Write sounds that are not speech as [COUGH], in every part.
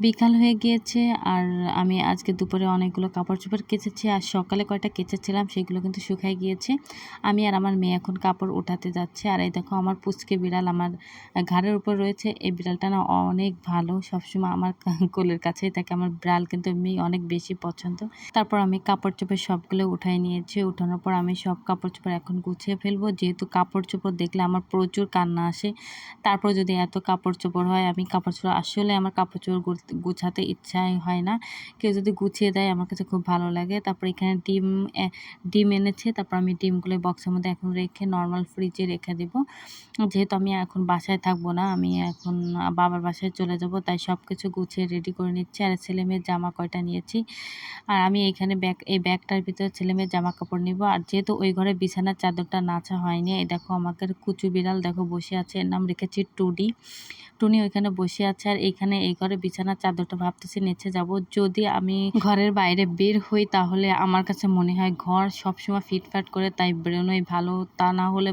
বিকাল হয়ে গিয়েছে আর আমি আজকে দুপুরে অনেকগুলো কাপড় চোপড় কেচেছি আর সকালে কয়টা কেচেছিলাম সেগুলো কিন্তু শুকাই গিয়েছে। আমি আর আমার মেয়ে এখন কাপড় উঠাতে যাচ্ছে আর এই দেখো আমার পুচকে বিড়াল আমার ঘাড়ের উপর রয়েছে। এই বিড়ালটা না অনেক ভালো, সবসময় আমার [LAUGHS] কোলের কাছেই থাকে। আমার বিড়াল কিন্তু এমনি অনেক বেশি পছন্দ। তারপর আমি কাপড় চোপড় সবগুলো উঠাই নিয়েছি। উঠানোর পর আমি সব কাপড় চোপড় এখন গুছিয়ে ফেলব। যেহেতু কাপড় চোপড় দেখলে আমার প্রচুর কান্না আসে, তারপর যদি এত কাপড় চোপড় হয়, আমি কাপড় চোপড় আসলে আমার কাপড় চোপড় গুছাতে ইচ্ছাই হয় না। কেউ যদি গুছিয়ে দেয়, আমার কাছে খুব ভালো লাগে। তারপর এখানে ডিম ডিম এনেছে। তারপর আমি ডিমগুলো বক্সের মধ্যে এখন রেখে নর্মাল ফ্রিজে রেখে দেবো। যেহেতু আমি এখন বাসায় থাকব না, আমি এখন বাবার বাসায় চলে যাব, তাই সব কিছু গুছিয়ে রেডি করে নিচ্ছি। আর ছেলে মেয়ের জামা কয়টা নিয়েছি? আর আমি এইখানে ব্যাগ, এই ব্যাগটার ভিতরে ছেলে মেয়ের জামা কাপড় নিব। আর যেহেতু ওই ঘরে বিছানার চাদরটা নাচা হয়নি, এই দেখো আমাকে কুচু বিড়াল দেখো বসে আছে। এর নাম রেখেছি টুডি। টুনি ওইখানে বসে আছে আর এইখানে এই ঘরে বিছানার চাদরটা ভাবতেছি, নেচে যাব। যদি আমি ঘরের বাইরে বের হই তাহলে আমার কাছে মনে হয় ঘর সবসময় ফিটফাট করে। তাই বেরোনোই ভালো। তা না হলে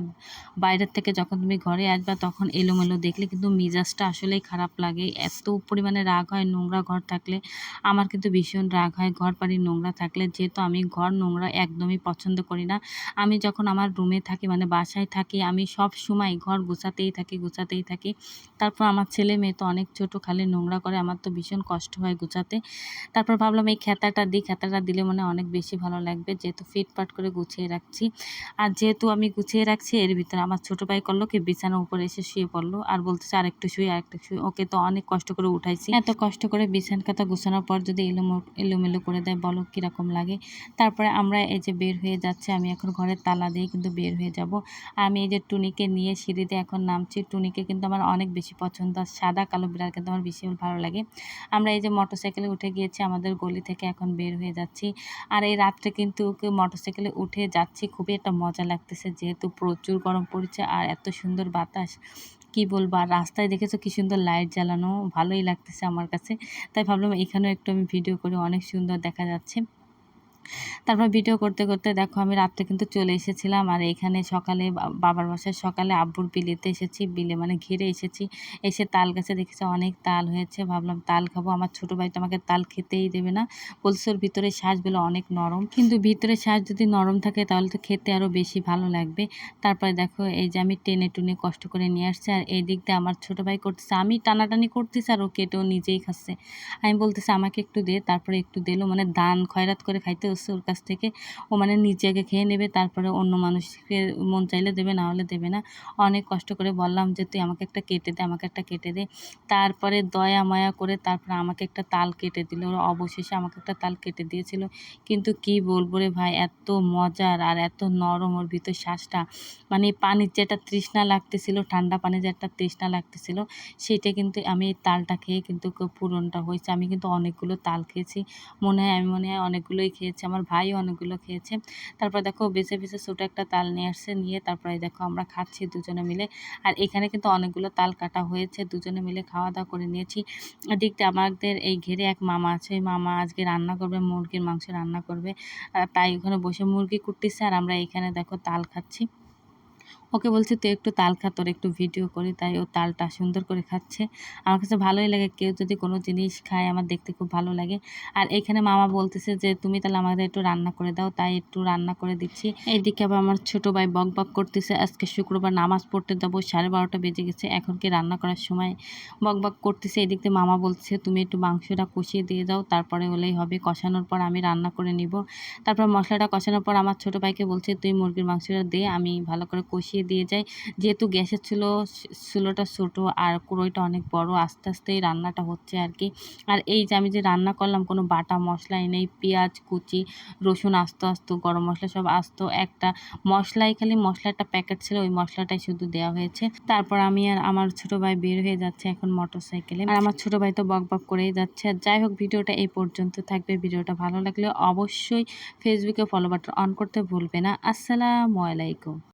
বাইরের থেকে যখন তুমি ঘরে আসবা তখন এলোমেলো দেখলে কিন্তু মিজাজটা আসলেই খারাপ লাগে। এত পরিমাণে রাগ হয় নোংরা ঘর থাকলে। আমার কিন্তু ভীষণ রাগ হয় ঘর বাড়ি নোংরা থাকলে। যেহেতু আমি ঘর নোংরা একদমই পছন্দ করি না। আমি যখন আমার রুমে থাকি মানে বাসায় থাকি, আমি সব সময় ঘর গুছাতেই থাকি গুছাতেই থাকি। তারপর আমার ছেলে মেয়ে তো অনেক ছোট, খালি নোংরা করে আমার তো ভীষণ কষ্ট হয় গুছাতে। তারপর ভাবলাম এই খেতাটা দিই, খেতাটা দিলে মানে অনেক বেশি ভালো লাগবে, যেহেতু ফিটপাট করে গুছিয়ে রাখছি। আর যেহেতু আমি গুছিয়ে রাখছি, এর ভিতরে আমার ছোটো ভাই করল কি, বিছানার উপরে এসে শুয়ে পড়ল। আর বলতেছে আরেকটু শুয়ে আরেকটু শুয়ে। ওকে তো অনেক কষ্ট করে উঠাইছি। এত কষ্ট করে বিছান খাতা গুছানোর পর যদি এলোমো, এলোমেলো করে দেয়, বলো কীরকম লাগে? তারপরে আমরা এই যে বের হয়ে যাচ্ছে, আমি এখন ঘরের তালা দিয়ে কিন্তু বের হয়ে যাব। আমি এই যে টুনিকে নিয়ে সিঁড়িতে এখন নামছি। টুনিকে কিন্তু আমার অনেক বেশি পছন্দ আর সাদা কালো বিড়াল কিন্তু আমার বেশি ভালো লাগে। আমরা এই যে মোটরসাইকেলে উঠে গিয়েছি, আমাদের গলি থেকে এখন বের হয়ে যাচ্ছি। আর এই রাত্রে কিন্তু মোটরসাইকেলে উঠে যাচ্ছি, খুবই একটা মজা লাগতেছে যেহেতু প্রচুর গরম পড়ছে আর এত সুন্দর বাতাস। কি বলব? আর রাস্তায় দেখেছ কি সুন্দর লাইট জ্বালানো? ভালোই লাগতেছে আমার কাছে। তাই ভাবলাম এখানেও একটু আমি ভিডিও করে, অনেক সুন্দর দেখা যাচ্ছে। তারপর ভিডিও করতে করতে দেখো আমি রাত্রে কিন্তু চলে এসেছিলাম আর এখানে সকালে বাবার বাসায় সকালে আব্বুর বিলেতে এসেছি, বিলে মানে ঘিরে এসেছি। এসে তাল গাছে দেখেছি অনেক তাল হয়েছে, ভাবলাম তাল খাব। আমার ছোটো ভাই তো আমাকে তাল খেতেই দেবে না। বলছে, ওর ভিতরে শ্বাসগুলো অনেক নরম। কিন্তু ভিতরে শ্বাস যদি নরম থাকে তাহলে তো খেতে আরও বেশি ভালো লাগবে। তারপরে দেখো, এই যে আমি টেনে টুনে কষ্ট করে নিয়ে আসছি আর এই দিক দিয়ে আমার ছোটো ভাই করতেছে। আমি টানাটানি করতেছি আর ও কেটেও নিজেই খাচ্ছে। আমি বলতেছি, আমাকে একটু দে। তারপরে একটু দিলো মানে দান খয়রাত করে খাইতে। হচ্ছে ওর কাছ থেকে। ও মানে নিজেকে খেয়ে নেবে, তারপরে অন্য মানুষকে মন চাইলে দেবে, না হলে দেবে না। অনেক কষ্ট করে বললাম যে, তুই আমাকে একটা কেটে দে, আমাকে একটা কেটে দে। তারপরে দয়া মায়া করে তারপরে আমাকে একটা তাল কেটে দিল। ওরা অবশেষে আমাকে একটা তাল কেটে দিয়েছিল। কিন্তু কি বলব রে ভাই, এত মজার আর এত নরম ওর ভিতর শ্বাসটা। মানে পানির যে একটা তৃষ্ণা লাগতেছিল, ঠান্ডা পানির যে একটা তৃষ্ণা লাগতেছিল, সেটা কিন্তু আমি এই তালটা খেয়ে কিন্তু পূরণটা হয়েছে। আমি কিন্তু অনেকগুলো তাল খেয়েছি। মনে হয়, আমি মনে হয় অনেকগুলোই খেয়েছি। আমার ভাইও অনেকগুলো খেয়েছে। তারপর দেখো বেছে বেছে ছোটো একটা তাল নিয়ে আসছে, নিয়ে তারপরে দেখো আমরা খাচ্ছি দুজনে মিলে। আর এখানে কিন্তু অনেকগুলো তাল কাটা হয়েছে, দুজনে মিলে খাওয়া দাওয়া করে নিয়েছি। দিকটা আমাদের এই ঘেরে এক মামা আছে, ওই মামা আজকে রান্না করবে, মুরগির মাংস রান্না করবে। তাই ওখানে বসে মুরগি কুটতেছে আর আমরা এখানে দেখো তাল খাচ্ছি। ওকে বলছি, তুই একটু তাল খা, তোর একটু ভিডিও করি। তাই ও তালটা সুন্দর করে খাচ্ছে। আমার কাছে ভালোই লাগে, কেউ যদি কোনো জিনিস খায়, আমার দেখতে খুব ভালো লাগে। আর এখানে মামা বলতেছে যে, তুমি তাহলে আমাদের একটু রান্না করে দাও। তাই একটু রান্না করে দিচ্ছি। এইদিকে আবার আমার ছোটো ভাই বক বক করতেছে, আজকে শুক্রবার নামাজ পড়তে যাব, সাড়ে বারোটা বেজে গেছে, এখন কি রান্না করার সময়? বক বক করতেছে, এদিক থেকে মামা বলছে তুমি একটু মাংসটা কষিয়ে দিয়ে দাও, তারপরে হলেই হবে, কষানোর পর আমি রান্না করে নিব। তারপর মশলাটা কষানোর পর আমার ছোটো ভাইকে বলছে, তুই মুরগির মাংসটা দে, আমি ভালো করে কষিয়ে দিয়ে যাই যেহেতু গ্যাসের চুলো, চুলোটা ছোটো আর কুড়োইটা অনেক বড়, আস্তে আস্তেই রান্নাটা হচ্ছে আর কি। আর এই যে আমি যে রান্না করলাম, কোনো বাটা মশলা নেই, পেঁয়াজ, কুচি, রসুন আস্ত আস্ত, গরম মশলা সব আস্ত একটা মশলাই, খালি মশলাটা প্যাকেট ছিল, ওই মশলাটাই শুধু দেওয়া হয়েছে। তারপর আমি আর আমার ছোট ভাই বের হয়ে যাচ্ছে এখন মোটর সাইকেলে আর আমার ছোট ভাই তো বক বক করেই যাচ্ছে। আর যাই হোক, ভিডিওটা এই পর্যন্ত থাকবে। ভিডিওটা ভালো লাগলে অবশ্যই ফেসবুকে ফলো বাটন অন করতে ভুলবে না। আসসালামু আলাইকুম।